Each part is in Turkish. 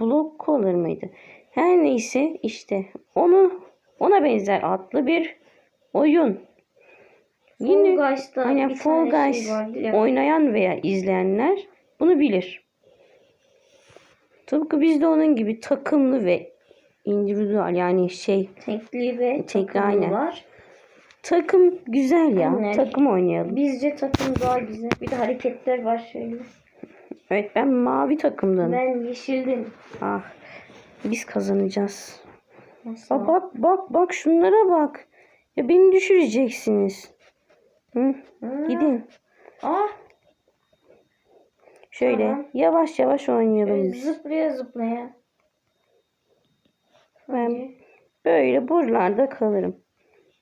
blok color mıydı? Her neyse işte onu ona benzer adlı bir oyun. Yine Fall aynen bir Fall Guys şey oynayan veya izleyenler bunu bilir. Tıpkı bizde onun gibi takımlı ve individual yani şey Tekli ve Tekli, aynen. var. takım güzel ya. Aynen. Takım oynayalım. Bizce takım daha güzel. Bir de hareketler var şöyle. Evet ben mavi takımdanım. Ben yeşildim. Ah biz kazanacağız. Nasıl? Aa, bak bak bak şunlara bak. Ya beni düşüreceksiniz. Hı, Hı. gidin. Ah, Şöyle Tamam. yavaş yavaş oynayalım biz. zıplaya zıplaya. Ben Hadi. böyle buralarda kalırım.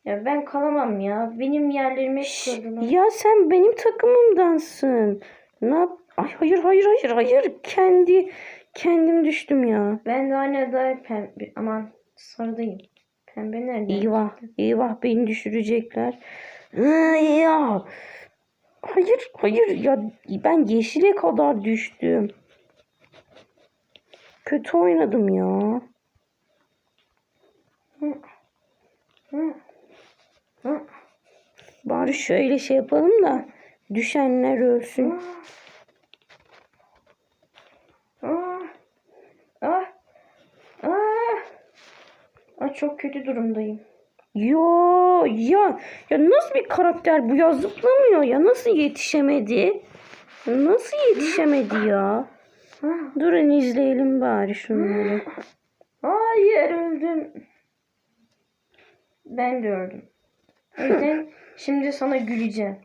Ya ben kalamam ya. Benim yerlerimi hep kırdılar. Ya sen benim takımımdansın. Ne yap? Ay hayır hayır hayır hayır. Kendi kendim düştüm ya. Ben de hala daha pembe. Aman sarıdayım. Pembe nerede? Eyvah eyvah beni düşürecekler. Ya. Hayır hayır ya ben yeşile kadar düştüm. Kötü oynadım ya. Hı. Hı. Bari şöyle şey yapalım da düşenler ölsün. Ah. Ah. Ah. Ah, çok kötü durumdayım. Ya ya ya nasıl bir karakter bu ya zıplamıyor ya nasıl yetişemedi? Nasıl yetişemedi ya? Durun izleyelim bari şunları. Hayır öldüm. Ben de öldüm. O yüzden şimdi sana güleceğim.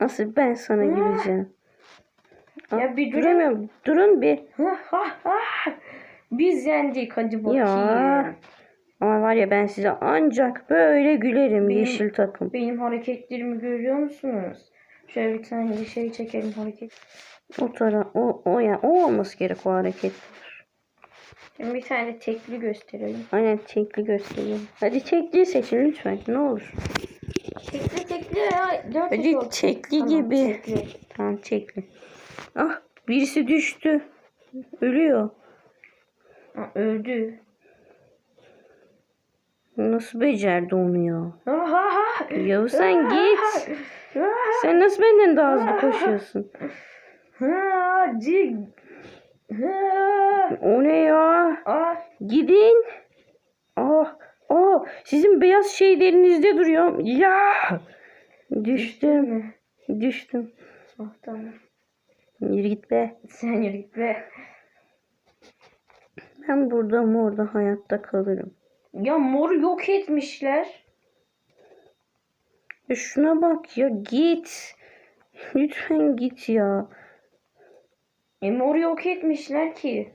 Nasıl ben sana güleceğim? Ya bir durun. Duramıyorum. Durun bir. Biz yendik hadi bakayım. Ya. Ama var ya ben size ancak böyle gülerim Benim- yeşil takım. Benim hareketlerimi görüyor musunuz? Şöyle bir tane bir şey çekelim hareket. O tara o o ya o olması gerek o hareket. Şimdi bir tane tekli gösterelim. Aynen tekli göstereyim. Hadi tekli seçin lütfen ne olur. Tekli tekli ya. Dört Hadi olsun. tekli Tamam, gibi. tekli. Tamam tekli. Ah birisi düştü. Ölüyor. Ha, öldü. Nasıl becerdi onu ya? Yahu sen git. Sen nasıl benden daha hızlı koşuyorsun? O ne ya? ah. Gidin. Ah, ah, sizin beyaz şeylerinizde duruyor. Ya! Düştüm. Düştüm. Ah, tamam. Yürü git be. Sen yürü git be. Ben burada mı orada hayatta kalırım. Ya mor yok etmişler. Ya şuna bak ya git. Lütfen git ya. E mor yok etmişler ki.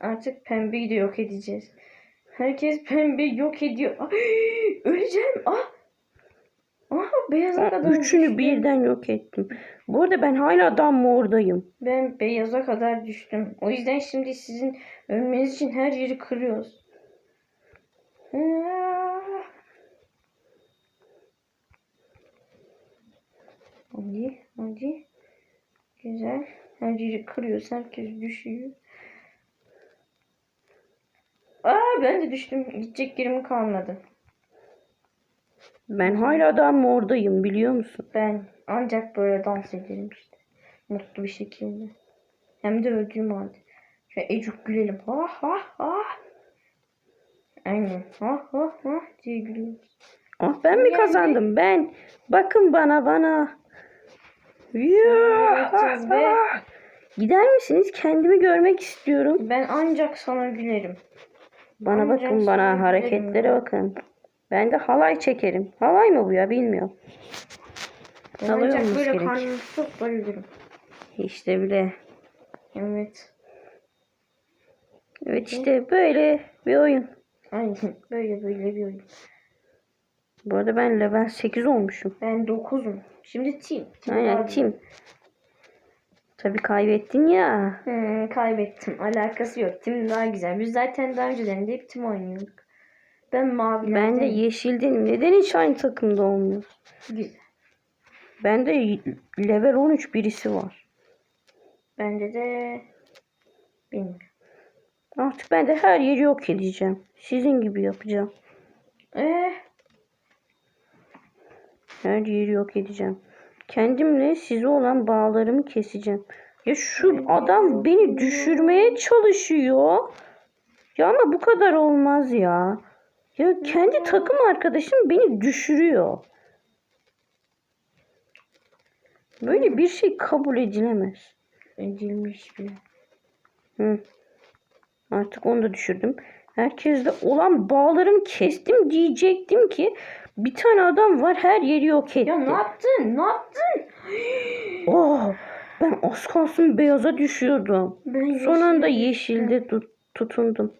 Artık pembeyi de yok edeceğiz. Herkes pembe yok ediyor. Ay, öleceğim. Ah. Aa, kadar Üçünü düştüm. birden yok ettim. Bu arada ben hala daha mordayım. Ben beyaza kadar düştüm. O yüzden şimdi sizin ölmeniz için her yeri kırıyoruz. Hıa! Hadi, hadi. Güzel. Her yeri kırıyoruz. Herkes düşüyor. Aa ben de düştüm. Gidecek yerim kalmadı. Ben hala daha mordayım biliyor musun? Ben ancak böyle dans ederim işte. Mutlu bir şekilde. Hem de öldüğüm halde. Şöyle ecuk gülelim. Ha ha ha. Aynen. Ha ha ha diye gülüyoruz. Ah ben mi kazandım ben? Bakın bana bana. Ya, yapacağız be? ah. Gider misiniz? Kendimi görmek istiyorum. Ben ancak sana gülerim. Bana Ancak bakın sana bana gülerim hareketlere bakın. Ben de halay çekerim. Halay mı bu ya bilmiyorum. Ben Alıyor ancak olması böyle gerek. çok bayılırım. İşte bile. Evet. Evet işte böyle bir oyun. Aynen. Böyle böyle bir oyun. Bu arada ben level 8 olmuşum. Ben 9'um. Şimdi team. Aynen daha tim. Tabii kaybettin ya. Hmm, kaybettim. Alakası yok. Tim daha güzel. Biz zaten daha önceden de hep tim oynuyorduk. Ben mavi. Ben de yeşildenim. Neden hiç aynı takımda olmuyoruz? Güzel. Bende level 13 birisi var. Bende de bilmiyorum. Artık ben de her yeri yok edeceğim. Sizin gibi yapacağım. Eh, Her yeri yok edeceğim. Kendimle size olan bağlarımı keseceğim. Ya şu adam beni düşürmeye çalışıyor. Ya ama bu kadar olmaz ya. Ya kendi takım arkadaşım beni düşürüyor. Böyle bir şey kabul edilemez. edilmiş bile. Hı. Artık onu da düşürdüm. Herkesle olan bağlarımı kestim diyecektim ki bir tane adam var her yeri yok etti. Ya ne yaptın? Ne yaptın? Oh, ben az kalsın beyaza düşüyordum. Ben Son anda yeşil- yeşilde tut- tutundum.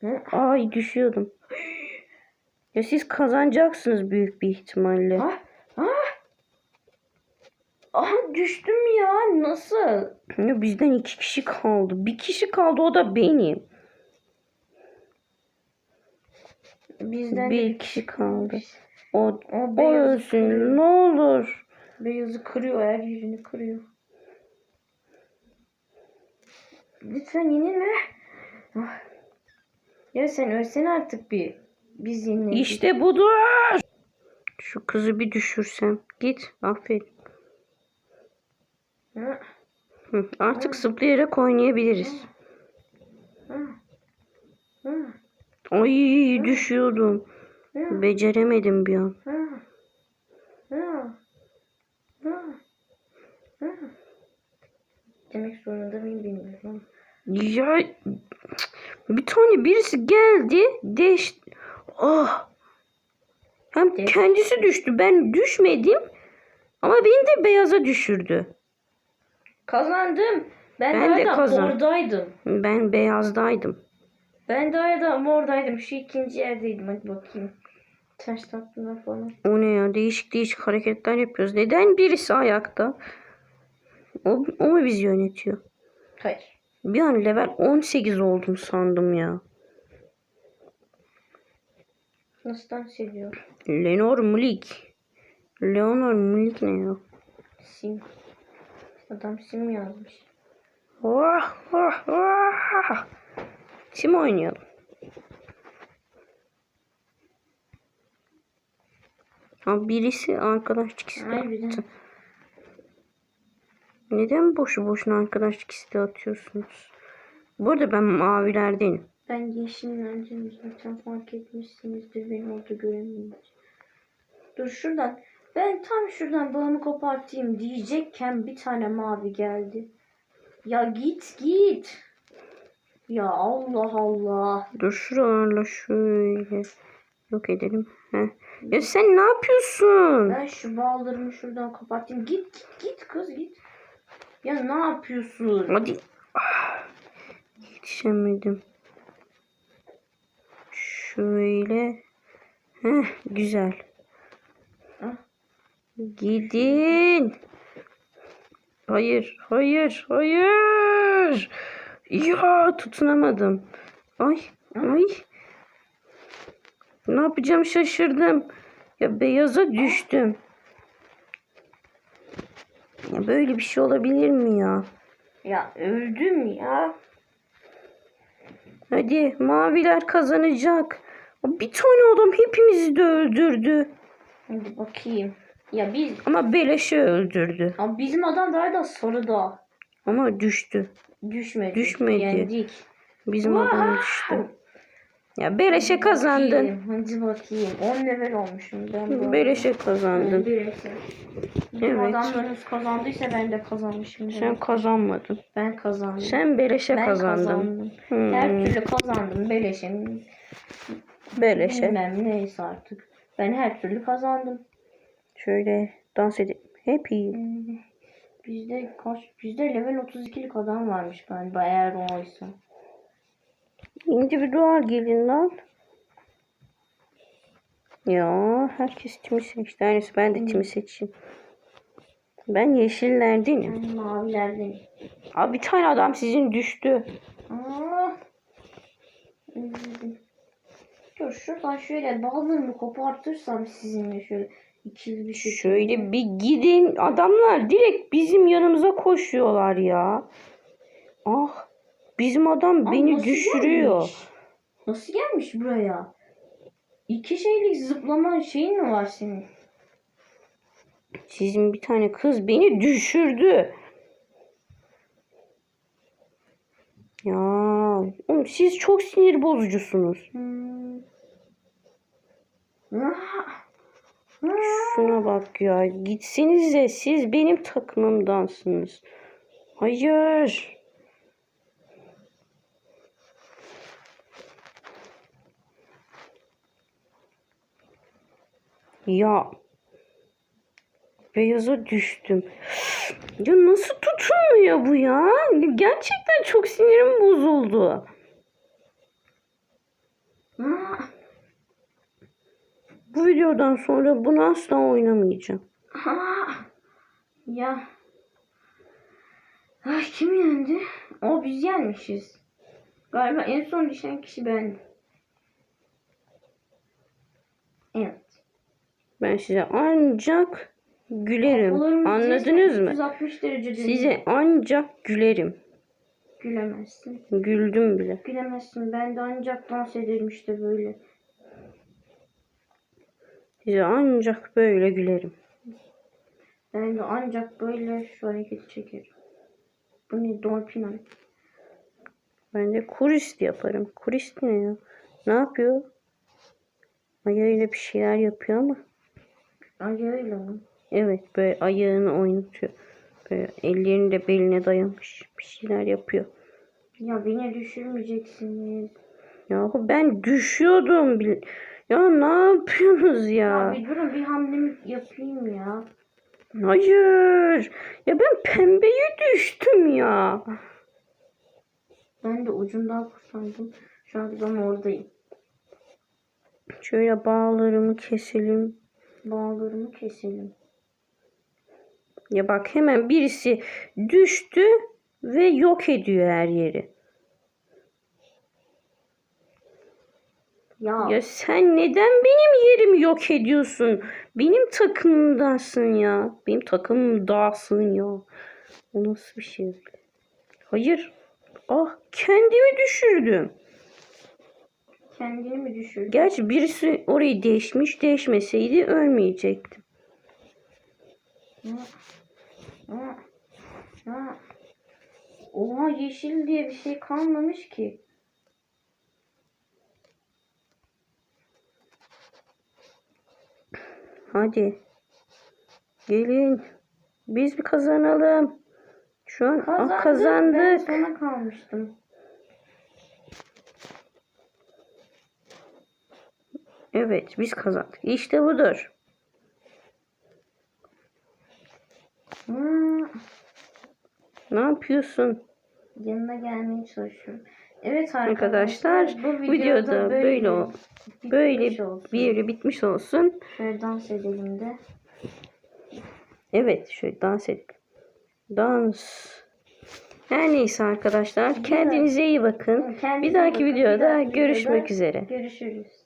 Hı? Ay düşüyordum. Ya siz kazanacaksınız büyük bir ihtimalle. Ah, ah. Ah düştüm ya. Nasıl? Ya bizden iki kişi kaldı. Bir kişi kaldı o da benim. Bizden Bir kişi kaldı. O, O o ölsün kırıyor. ne olur. Beyazı kırıyor. Her yerini kırıyor. Lütfen yenilme. Ah. Ya sen ölsen artık bir. Biz yeniledik. İşte budur. Şu kızı bir düşürsem. Git. Aferin. Hı, Hı, artık zıplayarak oynayabiliriz. hı, hı, Ay düşüyordum. Beceremedim bir an. hı, hı, hı. Demek zorunda mıyım bilmiyorum. Ya bir tane birisi geldi. Deş. Ah. Hem Deş- kendisi düştü. Ben düşmedim. Ama beni de beyaza düşürdü. Kazandım. Ben, Ben de hala kazan- oradaydım. Ben beyazdaydım. Ben de hala oradaydım. Şu ikinci yerdeydim. Hadi bakayım. Ters taktılar falan. O ne ya? Değişik değişik hareketler yapıyoruz. Neden birisi ayakta? O, o mu bizi yönetiyor? Hayır. Bir an level 18 oldum sandım ya. Nasıl dans ediyor? Lenor Mulik. Leonor Mulik ne ya? Sim. Adam sim yazmış. Vah vah vah. Kim oynayalım? Ha, birisi arkadaşlık attı. Neden boşu boşuna arkadaşlık isteği atıyorsunuz? Bu arada ben mavilerdenim. Ben yeşilleneceğim zaten fark etmişsinizdir. Beni orada göremeyince. Dur şuradan. Ben tam şuradan bağımı kopartayım diyecekken bir tane mavi geldi. Ya git git. Ya Allah Allah. Dur şuralarla şöyle yok edelim. Heh. Ya sen ne yapıyorsun? Ben şu bağlarımı şuradan kapatayım. Git git git kız git. Ya ne yapıyorsun? Hadi. Ah, Yetişemedim. Şöyle. Heh, güzel. Ah. Gidin. Hayır, hayır, hayır. Ya tutunamadım. Ay, ay. Ne yapacağım şaşırdım. Ya beyaza düştüm. Ya böyle bir şey olabilir mi ya? Ya öldüm ya. Hadi maviler kazanacak. Bir tane adam hepimizi de öldürdü. Hadi bakayım. Ya biz Ama beleşe öldürdü. Ama bizim adam daha da sarıda. Ama düştü. Düşmedi. Düşmedi. Yendik. Bizim adam düştü. Ya beleşe kazandın. Bakayım, Hadi bakayım. 10 level olmuşum ben bu arada. Beleşe kazandın. Beleşe. Bizim Evet. adamlarınız kazandıysa ben de kazanmışım. Sen demek. kazanmadın. Ben kazandım. Sen beleşe ben kazandın. kazandım. Hmm. Her türlü kazandım. Beleşe. Beleşe. Bilmem neyse artık. Ben her türlü kazandım. Şöyle dans edip. Hep iyi. Hmm. Bizde kaç? Bizde level 32'lik adam varmış galiba eğer oysa. İndividual gelin lan. Ya herkes timi seçti. Aynısı ben de timi seçeyim. Ben yeşillerdenim. Ben mavilerden. Abi bir tane adam sizin düştü. Aa, üzüldüm. Dur şuradan şöyle bağlarımı kopartırsam sizinle şöyle İkili bir şekilde. Şöyle bir gidin. Adamlar direkt bizim yanımıza koşuyorlar ya. Ah. Bizim adam Aa, beni nasıl düşürüyor. gelmiş? Nasıl gelmiş buraya? İki şeylik zıplama şeyin mi var senin? Sizin bir tane kız beni düşürdü. Ya oğlum siz çok sinir bozucusunuz. Hmm. Şuna bak ya. Gitsenize siz benim takımımdansınız. Hayır. Ya. Beyaza düştüm. Ya nasıl tutulmuyor bu ya? Gerçekten çok sinirim bozuldu. Ah! Bu videodan sonra bunu asla oynamayacağım. Ah! Ya. Ay kim yendi? O biz yenmişiz. Galiba en son düşen kişi bendim. Evet. Ben size ancak gülerim. Kafalarımız Anladınız mı? 360 derece dönüyor. Size ancak gülerim. Gülemezsin. Güldüm bile. Gülemezsin. Ben de ancak dans ederim işte böyle. Size ancak böyle gülerim. Ben de ancak böyle şu hareketi çekerim. Bu ne? Hareketi. Ben de kurist yaparım. Kurist ne ya? Ne yapıyor? Ayağıyla bir şeyler yapıyor ama. Ayağıyla mı? Evet böyle ayağını oynatıyor. Böyle ellerini de beline dayamış. Bir şeyler yapıyor. Ya beni düşürmeyeceksiniz. Yahu ben düşüyordum. Ya ne yapıyorsunuz Ya ya? bir durun bir hamlemi yapayım ya. Hayır. Ya ben pembeye düştüm ya. Ben de ucundan kurtardım. Şu an ben oradayım. Şöyle bağlarımı keselim. Bağlarımı keselim. Ya bak hemen birisi düştü ve yok ediyor her yeri. Ya, Ya sen neden benim yerimi yok ediyorsun? Benim takımımdasın ya. Benim takımımdasın ya. O nasıl bir şey? Hayır. Ah kendimi düşürdüm. kendini mi düşürdün? Gerçi birisi orayı değişmiş. Değişmeseydi ölmeyecektim. Ha, ha, ha. Oha yeşil diye bir şey kalmamış ki. Hadi. Gelin. Biz bir kazanalım. Şu an ah, Kazandık. Ben kazandık. sona kalmıştım. Evet biz kazandık. İşte budur. Hmm, Ne yapıyorsun? yanına gelmeye çalışıyorum. Evet Arkadaşlar arkadaşlar, bu videoda böyle o- böyle bitmiş olsun. bir yeri bitmiş olsun. Şöyle dans edelim de. Evet şöyle dans edelim. Dans. Her neyse arkadaşlar kendinize iyi bakın. Kendinize Bir dahaki bakın. Bir videoda dahaki görüşmek videoda üzere. Görüşürüz.